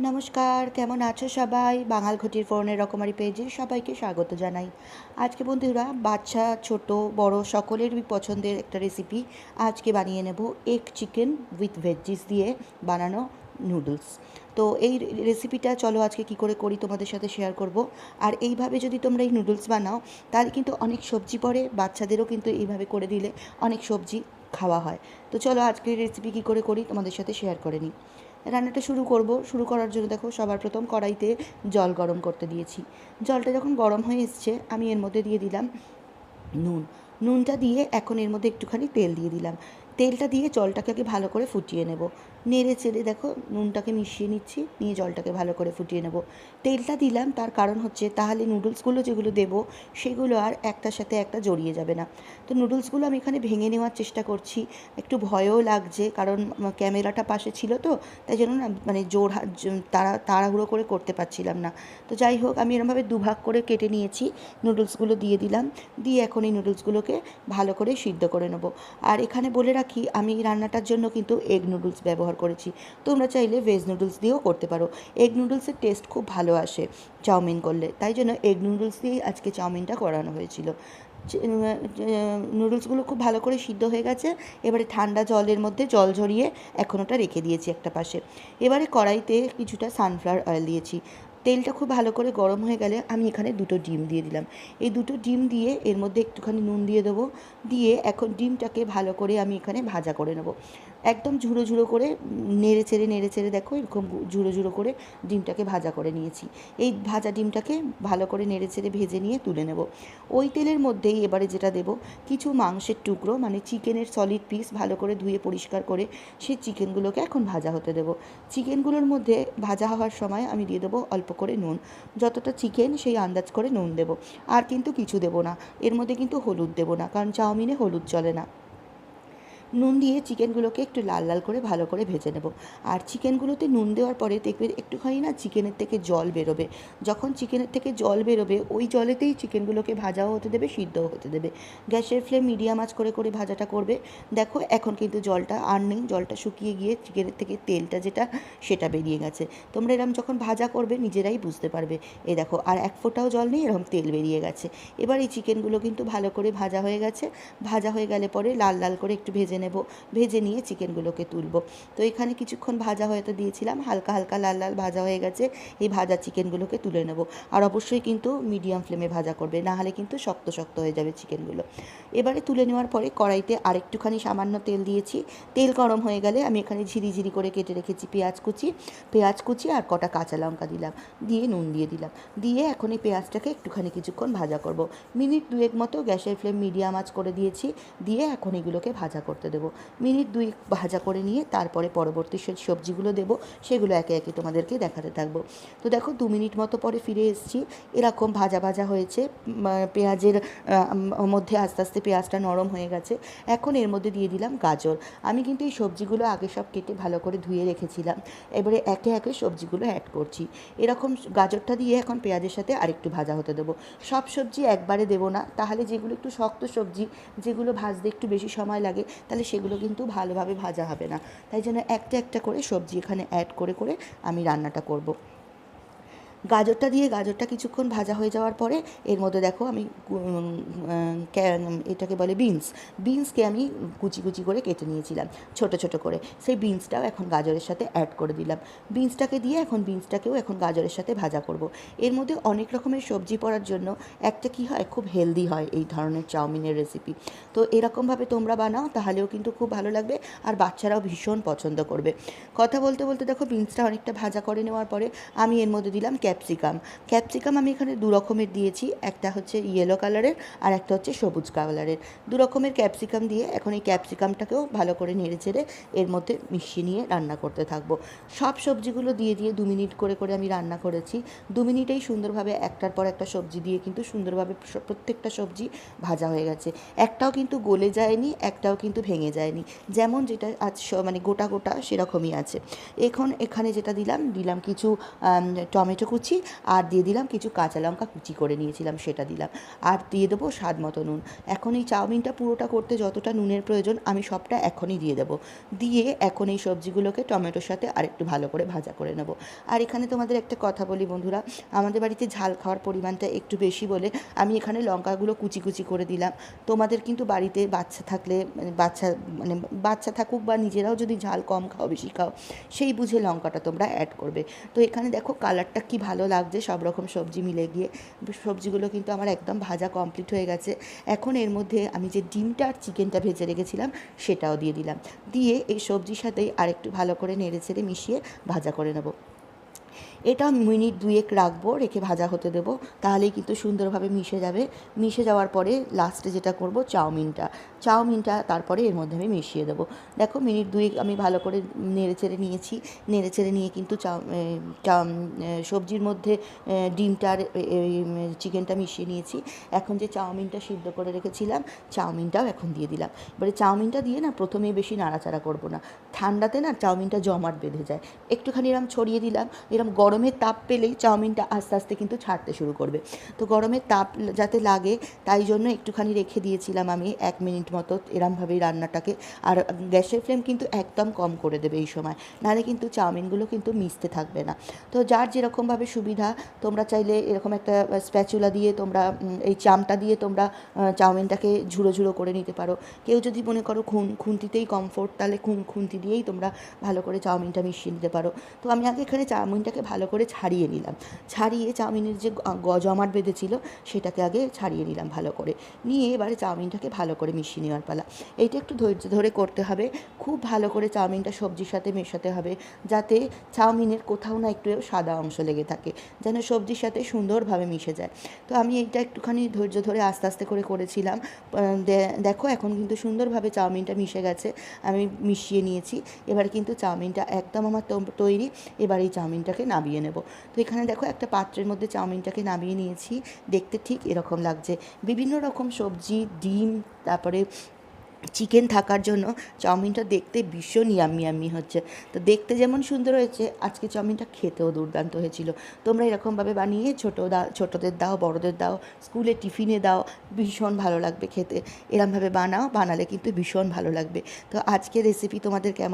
নমস্কার, কেমন আছো সবাই? বাঙাল ঘটির ফোরনের রকমারি পেজে সবাইকে স্বাগত জানাই। আজকে বন্ধুরা, বাচ্চা, ছোট, বড় সকলেরই পছন্দের একটা রেসিপি আজকে বানিয়ে নেব এগ চিকেন উইথ ভেজিস দিয়ে বানানো নুডলস তো এই রেসিপিটা চলো আজকে কি করে করি তোমাদের সাথে শেয়ার করব। আর এইভাবে যদি তোমরা এই নুডলস বানাও, তাহলে কিন্তু অনেক সবজি পড়ে, বাচ্চাদেরও কিন্তু এইভাবে করে দিলে অনেক সবজি খাওয়া হয়। তো চলো আজকের রেসিপি কী করে করি তোমাদের সাথে শেয়ার করে নিই। রান্নাটা শুরু করব। শুরু করার জন্য দেখো সবার প্রথম কড়াইতে জল গরম করতে দিয়েছি। জলটা যখন গরম হয়ে এসছে, আমি এর মধ্যে দিয়ে দিলাম নুন। নুনটা দিয়ে এখন এর মধ্যে একটুখানি তেল দিয়ে দিলাম। তেলটা দিয়ে জলটাকে আগে ভালো করে ফুটিয়ে নেব। নেড়ে চেড়ে দেখো নুনটাকে মিশিয়ে নিচ্ছি, নিয়ে জলটাকে ভালো করে ফুটিয়ে নেব। তেলটা দিলাম, তার কারণ হচ্ছে তাহলে নুডলসগুলো যেগুলো দেবো সেগুলো আর একটার সাথে একটা জড়িয়ে যাবে না। তো নুডলসগুলো আমি এখানে ভেঙে নেওয়ার চেষ্টা করছি, একটু ভয়ও লাগছে কারণ ক্যামেরাটা পাশে ছিল তো, তাই জন্য না মানে জোর তাড়া তাড়াহুড়ো করে করতে পারছিলাম না। তো যাই হোক, আমি এরমভাবে দুভাগ করে কেটে নিয়েছি, নুডলসগুলো দিয়ে দিলাম, দিয়ে এখন এই নুডলসগুলোকে ভালো করে সিদ্ধ করে নেব। আর এখানে বলে রাখি, আমি রান্নাটার জন্য কিন্তু এগ নুডলস ব্যবহার করেছি। তোমরা চাইলে ভেজ নুডলস দিয়েও করতে পারো। এগ নুডলসের টেস্ট খুব ভালো আসে চাউমিন করলে। তাই জন্য এগ নুডলস দিয়েই আজকে চাউমিনটা করানো হয়েছিল। নুডলসগুলো খুব ভালো করে সিদ্ধ হয়ে গেছে। এবারে ঠান্ডা জলের মধ্যে জল ঝরিয়ে এখন ওটা রেখে দিয়েছি একটা পাশে। এবারে কড়াইতে কিছুটা সানফ্লাওয়ার অয়েল দিয়েছি। তেলটা খুব ভালো করে গরম হয়ে গেলে আমি এখানে দুটো ডিম দিয়ে দিলাম। এই দুটো ডিম দিয়ে এর মধ্যে একটুখানি নুন দিয়ে দেবো। দিয়ে এখন ডিমটাকে ভালো করে আমি এখানে ভাজা করে নেব। একদম ঝুড়ো ঝুড়ো করে নেড়ে চেড়ে নেড়ে চেড়ে দেখো এরকম ঝুড়ো ঝুড়ো করে ডিমটাকে ভাজা করে নিয়েছি। এই ভাজা ডিমটাকে ভালো করে নেড়ে চেড়ে ভেজে নিয়ে তুলে নেব। ওই তেলের মধ্যেই এবারে যেটা দেব, কিছু মাংসের টুকরো মানে চিকেনের সলিড পিস ভালো করে ধুয়ে পরিষ্কার করে সেই চিকেনগুলোকে এখন ভাজা হতে দেবো। চিকেনগুলোর মধ্যে ভাজা হওয়ার সময় আমি দিয়ে দেবো অল্প করে নুন। যতটা চিকেন সেই আন্দাজ করে নুন দেবো। আর কিন্তু কিছু দেবো না। এর মধ্যে কিন্তু হলুদ দেবো না, কারণ চাউমিনে হলুদ চলে না। নুন দিয়ে চিকেনগুলোকে একটু লাল লাল করে ভালো করে ভেজে নেব। আর চিকেনগুলোতে নুন দেওয়ার পরে দেখবে একটুখানি না চিকেনের থেকে জল বেরোবে। যখন চিকেনের থেকে জল বেরোবে, ওই জলেতেই চিকেনগুলোকে ভাজাও হতে দেবে, সিদ্ধও হতে দেবে। গ্যাসের ফ্লেম মিডিয়াম আঁচ করে করে ভাজাটা করবে। দেখো, এখন কিন্তু জলটা আর নেই, জলটা শুকিয়ে গিয়ে চিকেনের থেকে তেলটা যেটা, সেটা বেরিয়ে গেছে। তোমরা এরকম যখন ভাজা করবে, নিজেরাই বুঝতে পারবে। এ দেখো, আর এক ফোঁটাও জল নেই এরকম তেল বেরিয়ে গেছে। এবার এই চিকেনগুলো কিন্তু ভালো করে ভাজা হয়ে গেছে। ভাজা হয়ে গেলে পরে লাল লাল করে একটু ভেজে নেব। ভেজে নিয়ে চিকেনগুলোকে তুলব। তো এখানে কিছুক্ষণ ভাজা হয়তো দিয়েছিলাম। হালকা হালকা লাল লাল ভাজা হয়ে গেছে। এই ভাজা চিকেনগুলোকে তুলে নেব। আর অবশ্যই কিন্তু মিডিয়াম ফ্লেমে ভাজা করবে। না হলে কিন্তু শক্ত শক্ত হয়ে যাবে চিকেনগুলো। এবারে তুলে নেওয়ার পরে কড়াইতে আরেকটুখানি সামান্য তেল দিয়েছি। তেল গরম হয়ে গেলে আমি এখানে ঝিরি ঝিরি করে কেটে রেখেছি পেঁয়াজ কুচি। পেঁয়াজ কুচি আর কটা কাঁচা লঙ্কা দিলাম। দিয়ে নুন দিয়ে দিলাম। দিয়ে এখন এই পেঁয়াজটাকে একটুখানি কিছুক্ষণ ভাজা করব। মিনিট দুয়েক মতো গ্যাসের ফ্লেম মিডিয়াম আঁচ করে দিয়েছি। দিয়ে এখন এগুলোকে ভাজা করতে দেবো। মিনিট দুই ভাজা করে নিয়ে তারপরে পরবর্তী সে সবজিগুলো দেবো, সেগুলো একে একে তোমাদেরকে দেখাতে থাকব। তো দেখো দু মিনিট মতো পরে ফিরে এসেছি। এরকম ভাজা ভাজা হয়েছে পেঁয়াজের মধ্যে আস্তে আস্তে পেঁয়াজটা নরম হয়ে গেছে। এখন এর মধ্যে দিয়ে দিলাম গাজর। আমি কিন্তু এই সবজিগুলো আগে সব কেটে ভালো করে ধুয়ে রেখেছিলাম। এবারে একে একে সবজিগুলো অ্যাড করছি। এরকম গাজরটা দিয়ে এখন পেঁয়াজের সাথে আরেকটু ভাজা হতে দেবো। সব সবজি একবারে দেবো না। তাহলে যেগুলো একটু শক্ত সবজি, যেগুলো ভাজতে একটু বেশি সময় লাগে তাহলে সেগুলো কিন্তু ভালোভাবে ভাজা হবে না। তাই জন্য একটা একটা করে সবজি এখানে অ্যাড করে করে আমি রান্নাটা করব। গাজরটা দিয়ে গাজরটা কিছুক্ষণ ভাজা হয়ে যাওয়ার পরে এর মধ্যে দেখো আমি এটাকে বলে বিনস। বিনসকে আমি কুচি কুচি করে কেটে নিয়েছিলাম, ছোট ছোট করে। সেই বিনসটাও এখন গাজরের সাথে অ্যাড করে দিলাম। বিনসটাকে দিয়ে এখন বিনসটাকেও এখন গাজরের সাথে ভাজা করব। এর মধ্যে অনেক রকমের সবজি পড়ার জন্য একটা কি হয়, খুব হেলদি হয় এই ধরনের চাউমিনের রেসিপি তো এরকমভাবে তোমরা বানাও, তাহলেও কিন্তু খুব ভালো লাগবে আর বাচ্চারাও ভীষণ পছন্দ করবে। কথা বলতে বলতে দেখো বিনসটা অনেকটা ভাজা করে নেওয়ার পরে আমি এর মধ্যে দিলাম ক্যাপসিকাম। ক্যাপসিকাম আমি এখানে দু রকমের দিয়েছি। একটা হচ্ছে ইয়েলো কালারের আর একটা হচ্ছে সবুজ কালারের দু রকমের ক্যাপসিকাম দিয়ে এখন এই ক্যাপসিকামটাকেও ভালো করে নেড়ে চেড়ে এর মধ্যে মিশিয়ে নিয়ে রান্না করতে থাকব। সব সবজিগুলো দিয়ে দিয়ে দু মিনিট করে করে আমি রান্না করেছি। দু মিনিটেই সুন্দরভাবে একটার পর একটা সবজি দিয়ে কিন্তু সুন্দরভাবে প্রত্যেকটা সবজি ভাজা হয়ে গেছে। একটাও কিন্তু গলে যায়নি, একটাও কিন্তু ভেঙে যায়নি। যেমন যেটা আজ মানে গোটা গোটা সেরকমই আছে। এখন এখানে যেটা দিলাম দিলাম কিছু টমেটো কুচি কুচি আর দিয়ে দিলাম কিছু কাঁচা লঙ্কা কুচি করে নিয়েছিলাম, সেটা দিলাম। আর দিয়ে দেবো স্বাদ মতো নুন। এখন এই চাউমিনটা পুরোটা করতে যতটা নুনের প্রয়োজন, আমি সবটা এখনই দিয়ে দেবো। দিয়ে এখন এই সবজিগুলোকে টমেটোর সাথে আরেকটু ভালো করে ভাজা করে নেব। আর এখানে তোমাদের একটা কথা বলি বন্ধুরা, আমাদের বাড়িতে ঝাল খাওয়ার পরিমাণটা একটু বেশি বলে আমি এখানে লঙ্কাগুলো কুচি কুচি করে দিলাম। তোমাদের কিন্তু বাড়িতে বাচ্চা থাকলে মানে বাচ্চা মানে বাচ্চা থাকুক বা নিজেরাও যদি ঝাল কম খাও, বেশি খাও, সেই বুঝে লঙ্কাটা তোমরা অ্যাড করবে। তো এখানে দেখো কালারটা কি ভালো লাগছে, সব রকম সবজি মিলে গিয়ে। সবজিগুলো কিন্তু আমার একদম ভাজা কমপ্লিট হয়ে গেছে। এখন এর মধ্যে আমি যে ডিমটা আর চিকেনটা ভেজে রেখেছিলাম, সেটাও দিয়ে দিলাম। দিয়ে এই সবজির সাথেই আরেকটু ভালো করে নেড়ে ছেড়ে মিশিয়ে ভাজা করে নেব। এটা মিনিট দুয়েক রাখব, রেখে ভাজা হতে দেবো। তাহলেই কিন্তু সুন্দরভাবে মিশে যাবে। মিশে যাওয়ার পরে লাস্টে যেটা করব, চাউমিনটা। চাউমিনটা তারপরে এর মধ্যে আমি মিশিয়ে দেবো। দেখো মিনিট দুয়েক আমি ভালো করে নেড়ে চেড়ে নিয়েছি। নেড়ে চেড়ে নিয়ে কিন্তু চাউ সবজির মধ্যে ডিমটার চিকেনটা মিশিয়ে নিয়েছি। এখন যে চাউমিনটা সিদ্ধ করে রেখেছিলাম, চাউমিনটাও এখন দিয়ে দিলাম। এবারে চাউমিনটা দিয়ে না প্রথমে বেশি নাড়াচাড়া করব না। ঠান্ডাতে না চাউমিনটা জমাট বেঁধে যায়। একটুখানি এরম ছড়িয়ে দিলাম। এরম গরমের তাপ পেলেই চাউমিনটা আস্তে আস্তে কিন্তু ছাড়তে শুরু করবে। তো গরমের তাপ যাতে লাগে, তাই জন্য একটুখানি রেখে দিয়েছিলাম আমি এক মিনিট মতো এরমভাবেই রান্নাটাকে। আর গ্যাসের ফ্লেম কিন্তু একদম কম করে দেবে এই সময়, নাহলে কিন্তু চাউমিনগুলো কিন্তু মিশতে থাকবে না। তো যার যেরকমভাবে সুবিধা, তোমরা চাইলে এরকম একটা স্প্যাচুলা দিয়ে তোমরা এই চামটা দিয়ে তোমরা চাউমিনটাকে ঝুড়ো ঝুড়ো করে নিতে পারো। কেউ যদি মনে করো খুন, খুন্তিতেই কমফোর্ট তাহলে খুন, খুন্তি দিয়েই তোমরা ভালো করে চাউমিনটা মিশিয়ে নিতে পারো। তো আমি আগে এখানে চাউমিনটাকে ভালো করে ছাড়িয়ে নিলাম। ছাড়িয়ে চাউমিনের যে জমাট বেঁধেছিল, সেটাকে আগে ছাড়িয়ে নিলাম ভালো করে। নিয়ে এবারে চাউমিনটাকে ভালো করে মিশিয়ে নেওয়ার পালা। এইটা একটু ধৈর্য ধরে করতে হবে। খুব ভালো করে চাউমিনটা সবজির সাথে মেশাতে হবে, যাতে চাউমিনের কোথাও না একটু সাদা অংশ লেগে থাকে, যেন সবজির সাথে সুন্দরভাবে মিশে যায়। তো আমি এইটা একটুখানি ধৈর্য ধরে আস্তে আস্তে করে করেছিলাম। দেখো এখন কিন্তু সুন্দরভাবে চাউমিনটা মিশে গেছে, আমি মিশিয়ে নিয়েছি। এবার কিন্তু চাউমিনটা একদম আমার তৈরি। এবার এই চাউমিনটাকে নামিয়ে নেব। তো এখানে দেখো একটা পাত্রের মধ্যে চাউমিনটাকে নামিয়ে নিয়েছি। দেখতে ঠিক এরকম লাগছে। বিভিন্ন রকম সবজি, ডিম, তারপরে চিকেন থাকার জন্য চাউমিনটা দেখতে ভীষণ ইয়াম্মি ইয়াম্মি হচ্ছে। তো দেখতে যেমন সুন্দর হয়েছে, আজকে চাউমিনটা খেতেও দুর্দান্ত হয়েছিল। তোমরা এরকমভাবে বানিয়ে ছোটো দা, ছোটোদের দাও, বড়োদের দাও, স্কুলে টিফিনে দাও, ভীষণ ভালো লাগবে খেতে। এরমভাবে বানাও, বানালে কিন্তু ভীষণ ভালো লাগবে। তো আজকের রেসিপি তোমাদের কেমন